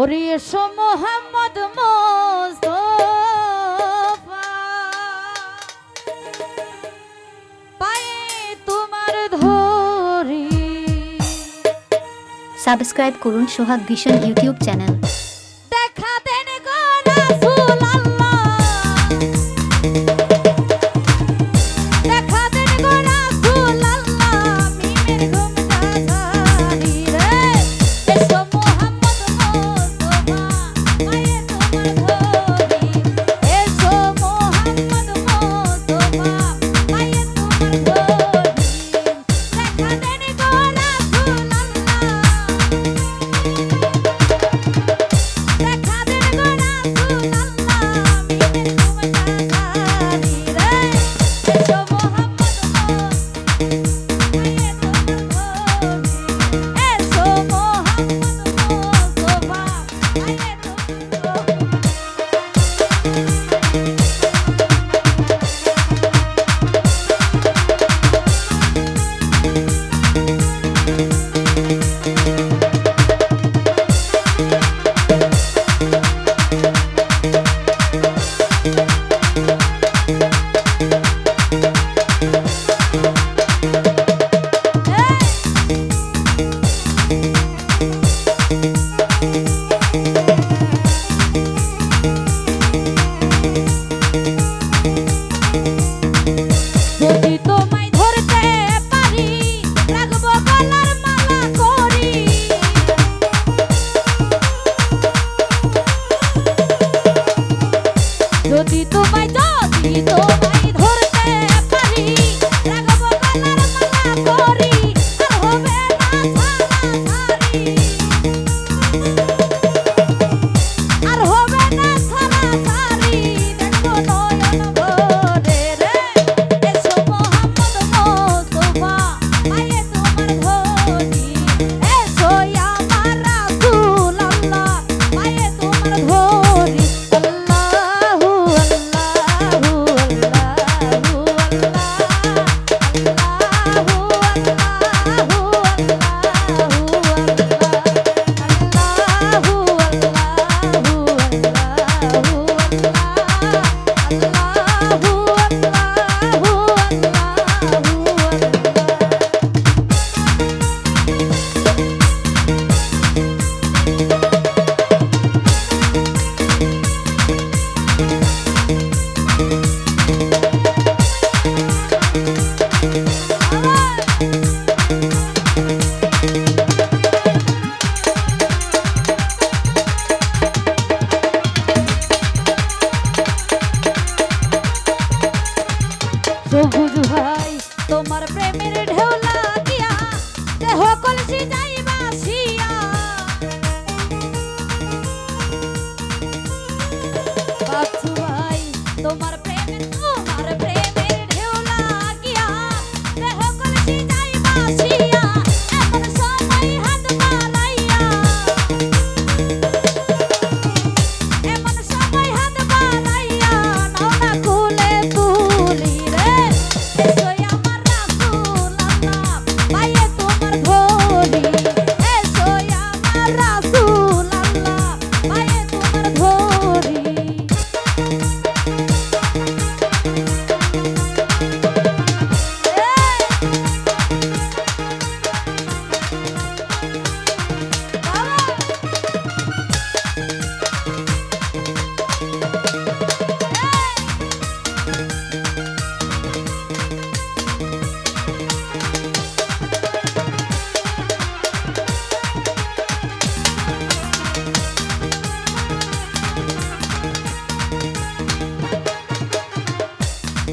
ওরে এসো মোহাম্মদ পায়ে তোমার ধরি। সাবস্ক্রাইব করুন সোহাগ ভীষণ ইউটিউব চ্যানেল।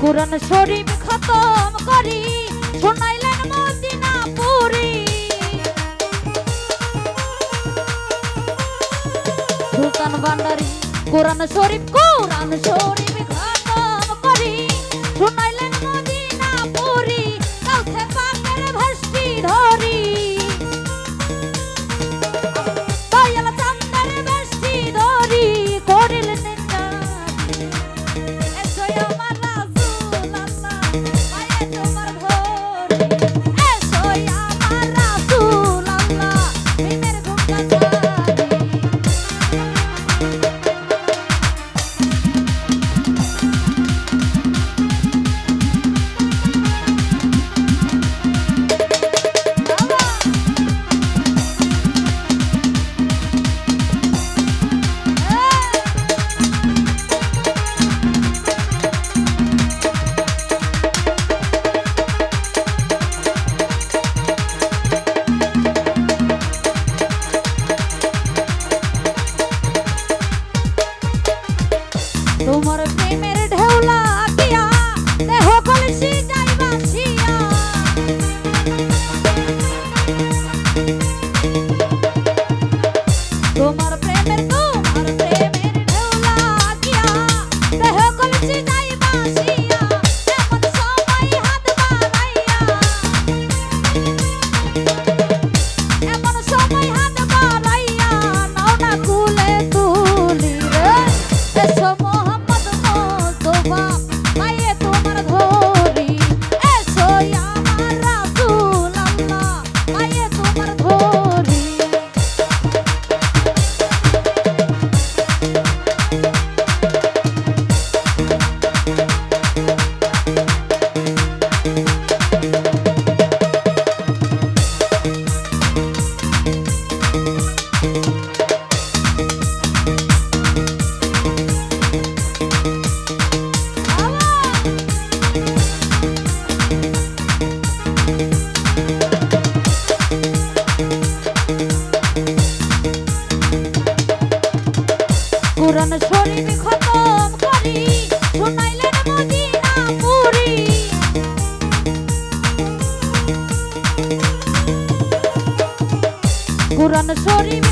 কোরআন শরীফ খতম করি শোনাইলেন মদিনা পুরি সুলতান ভান্ডারি কোরআন শরীফ কোরআন শরীফ। কোরআন